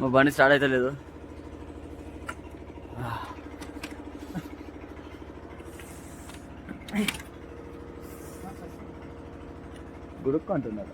మా బండి స్టార్ట్ అయితే లేదు. గుడుక్కు అంటున్నారు.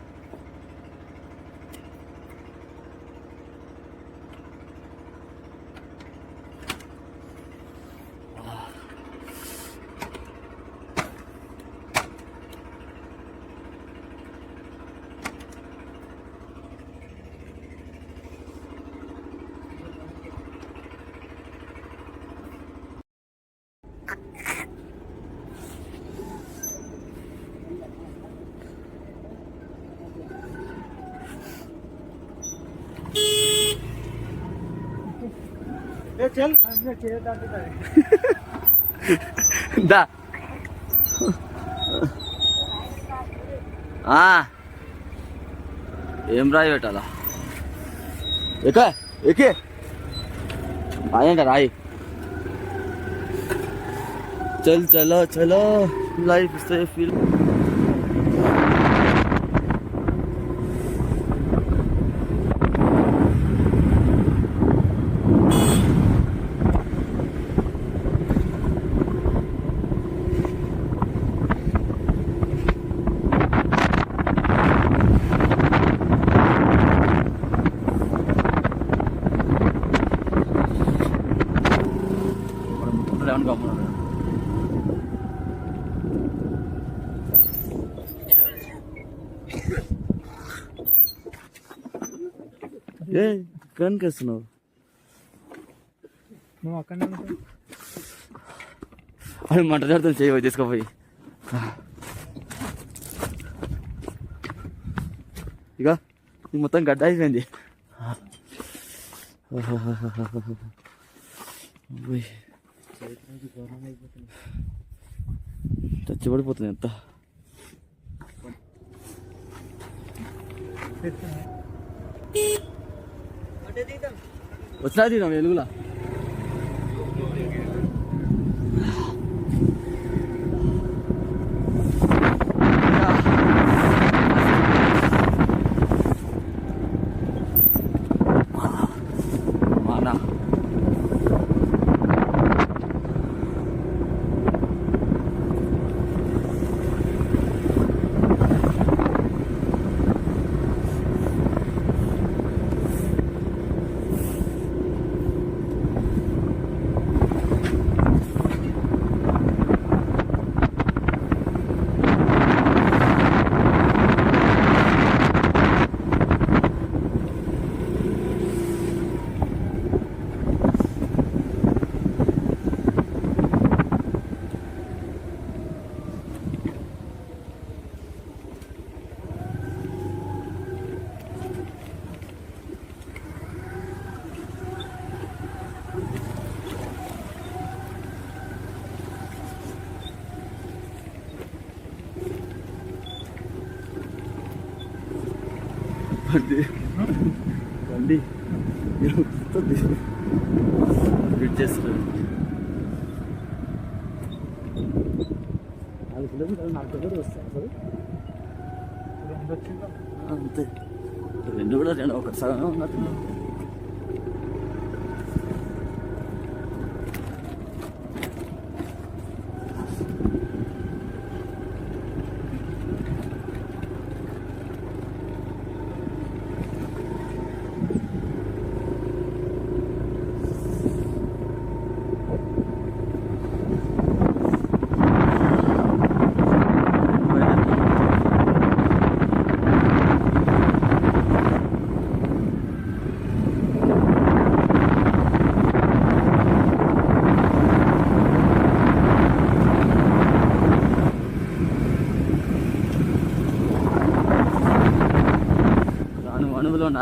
चल దా ఆ. ఏం రాయి పెట్టాలా ఎక్క ఎక్కే రాయంట రాయి చల్ చలో చలో లైఫ్ ఇస్తే ఫీల్ మనం ఏ కనికేస్తున్నావు నువ్వు అక్కడనే ఉంటావు అది మంట జాగ్రత్తలు చేయబోయి తీసుకుపోయి. ఇక ఇది మొత్తం గడ్డ అయిపోయింది. చచ్చిపడిపోతుంది ఎంత? వచ్చినా తీరాం వెలుగులా? బండి బండి వస్తుంది. ఫిట్ చేస్తారు నాలుగు కిలోమీటర్లు నాలుగు కిలోమీటర్లు వస్తాయి అసలు రెండు వచ్చిందా? అంతే. రెండు కూడా రెండు ఒక సగమే ఉన్నట్టు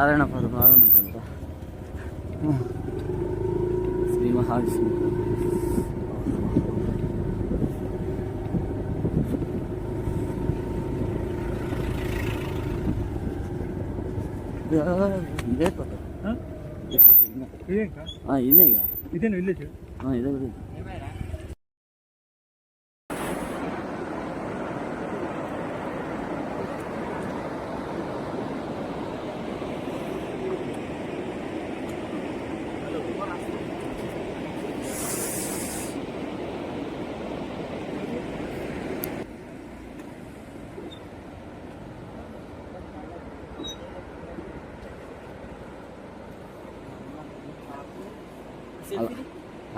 నారాయణ పదమారు ఉంటుంట శ్రీ మహావిష్ణు ఇదే పక్క ఆ? ఇదే ఇంకా ఇదే ఇక ఇదే విలేజ్ ఆ, ఇదే కూడా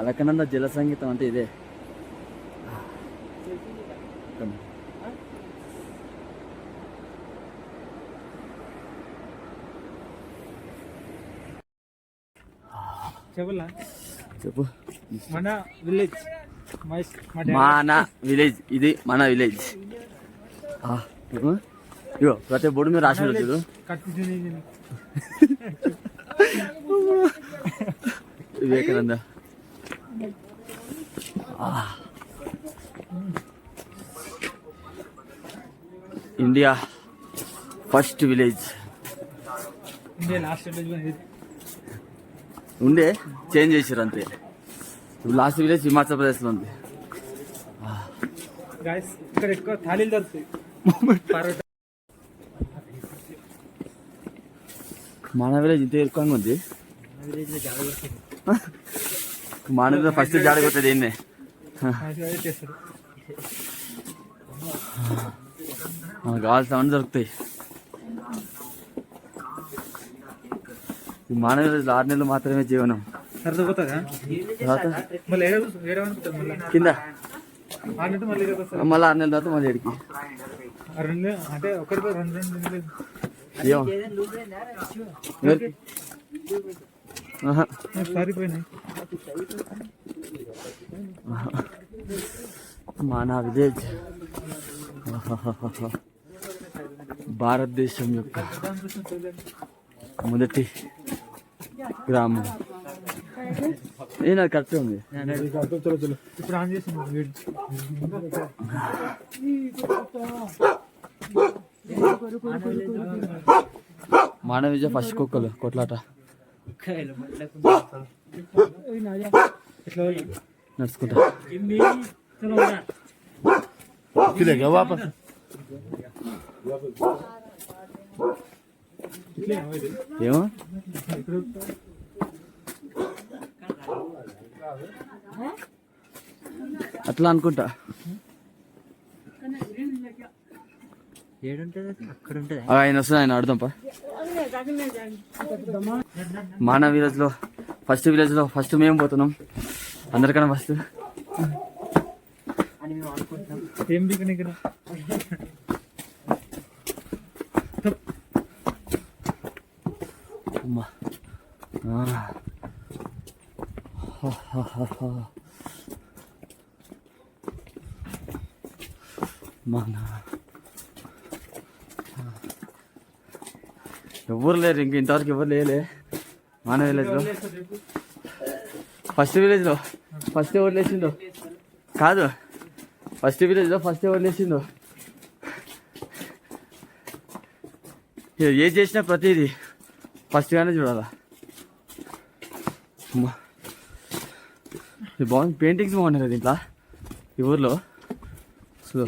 అలకనంద జల సంగీతం అంటే ఇదే. చెప్పలా చెప్పు. మన విలేజ్. మన విలేజ్. ఇది మన విలేజ్. ఇగో ప్రతి బోర్డు మీద రాసి చూడు వివేకానంద. India first village. ఉండే చేంజ్ చేసారు అంతే. లాస్ట్ విలేజ్ హిమాచల్ ప్రదేశ్లో ఉంది. ఇక్కడ ఎక్కువ దొరుకుతాయి. మన విలేజ్ ఇంత ఎక్కువగా ఉంది. మన ఫస్ట్ జాడ కొట్టేది ఏంది మనకు కావాల్సిన అన్నీ దొరుకుతాయి. ఈ మానవ ఆరు నెలలు మాత్రమే జీవనం. కింద? మళ్ళీ ఆరు నెలల తర్వాత మళ్ళీ ఏమో? ఆహా. సరిపోయినాయి. మన విలేజ్ భారతదేశం యొక్క మొదటి గ్రామం. ఏ నాకు కరెక్ట్ ఉంది. ఇప్పుడు విజయ ఫస్ట్ కుక్కలు కొట్లాట. నడుచుకుంటా ఇట్లే ఇది ఏమో అట్లా అనుకుంటా అక్కడ ఉంటుంది ఆ, ఆయన వస్తుంది ఆయన అడుదాంపా మన విలేజ్లో ఫస్ట్ విలేజ్లో ఫస్ట్ మేము పోతున్నాం. అందరికన్నా ఫస్ట్ అని మేము అనుకుంటున్నాం ఏం బిగిన ఇక్కడ అమ్మా ఆ. హా, హా, హా, హా. మన ఎవరు లేరు ఇంక ఇంతవరకు ఎవరు లేలే. మన విలేజ్లో ఫస్ట్ విలేజ్లో ఫస్ట్ ఎవరు లేచిందో కాదు. ఫస్ట్ విలేజ్లో ఫస్ట్ ఎవరు లేచిందో ఇక ఏ చేసినా ప్రతిదీ ఫస్ట్గానే చూడాలా? ఇది బాగుంది. పెయింటింగ్స్ బాగున్నాయి కదా దీంట్లో? ఈ ఊర్లో? సో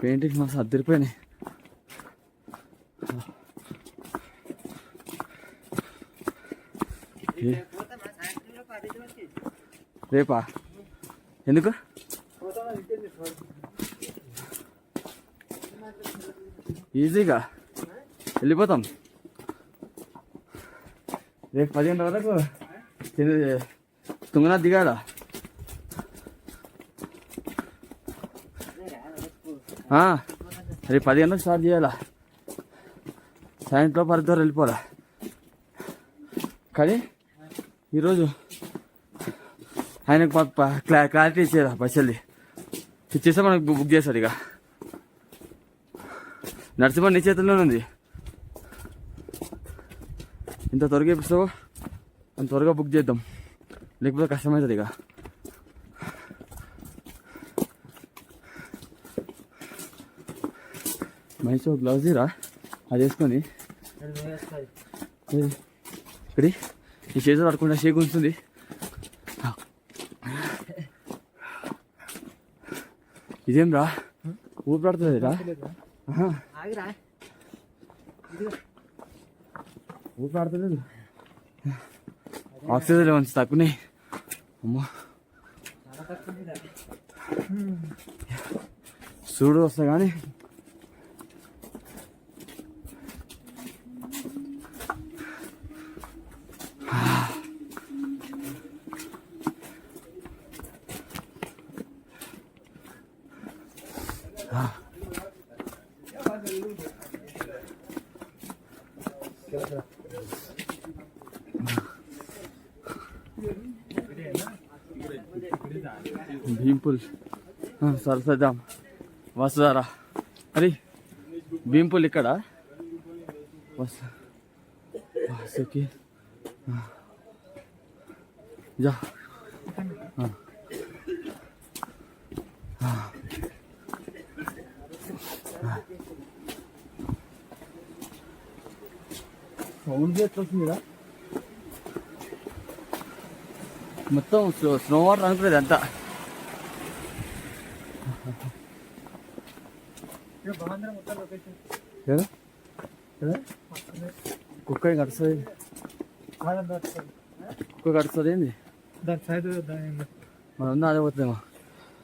పెయింటింగ్స్ మస్తు అద్దరిపోయినాయి రేపా? ఎందుకు? ఈజీగా? వెళ్ళిపోతాం. రేపు పది గంటల వరకు తుంగనా తుంగనాథ్ దిగాడా? రేపు పది గంటలకు స్టార్ట్ చేయాలా? సాయంత్రం పది వెళ్ళిపోరా. కానీ ఈరోజు ఆయనకు క్లా క్లారిటీ ఇచ్చేదా బస్సుల్ని ఇచ్చేస్తే మనకు బుక్ చేస్తాడు ఇక. నరసింహ నీ చేతుల్లోనే ఉంది. ఇంత త్వరగా ఇప్పిస్తావో? అంత త్వరగా బుక్ చేద్దాం. లేకపోతే కష్టమవుతుంది ఇక. మనిషి గ్లౌజ్ రా అది వేసుకొని? ఇక్కడి? ఈ చేతులు పడుకుంటా షేక్ ఉంచుతుంది. ఇదేం రా? ఊపి పడుతుంది రా ఆగిరా. ఊపి పడతలేదు ఆక్సిజన్ లెవెల్స్ తక్కువనే? అమ్మో. చూడు వస్తా కానీ భీంపుల్ సరసద్దాం వస్తుందారా అరే భీంపుల్ ఇక్కడ వస్తా వస్తాకి జా సౌండ్ ఎట్లా వస్తుందిరా మొత్తం స్నో వాటర్ అనుకునేది అంతా. కుక్క కడుస్తుంది? కుక్క కడుస్తుంది ఏంది? మనం ఉందా అదే పోతుందేమో?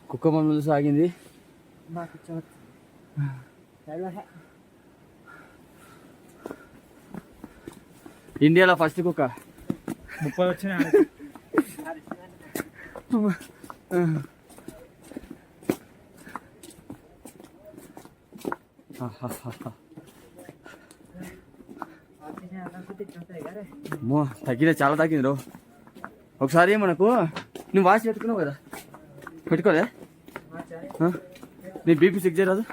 కుక్క మన ముందు సాగింది నాకు ఇచ్చారు ఇండియాలో ఫస్ట్ కుక్క. ముప్పై వచ్చినాయి అమ్మో తగ్గిన చాలా తగ్గింది రో ఒకసారి మనకు నువ్వు వాచ్ పెట్టుకున్నావు కదా? పెట్టుకోలే? ఆ? నీ బీపీ చెక్ చేయరాదు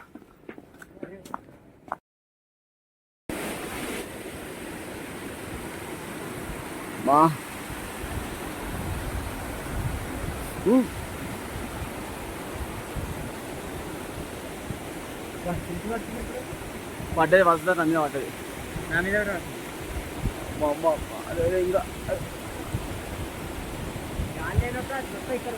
మా ఊ. పడ్డది వస్తుంది అన్నీ పడ్డది. నా మీద. మా అమ్మ అదే ఇంకా ఇక్కడ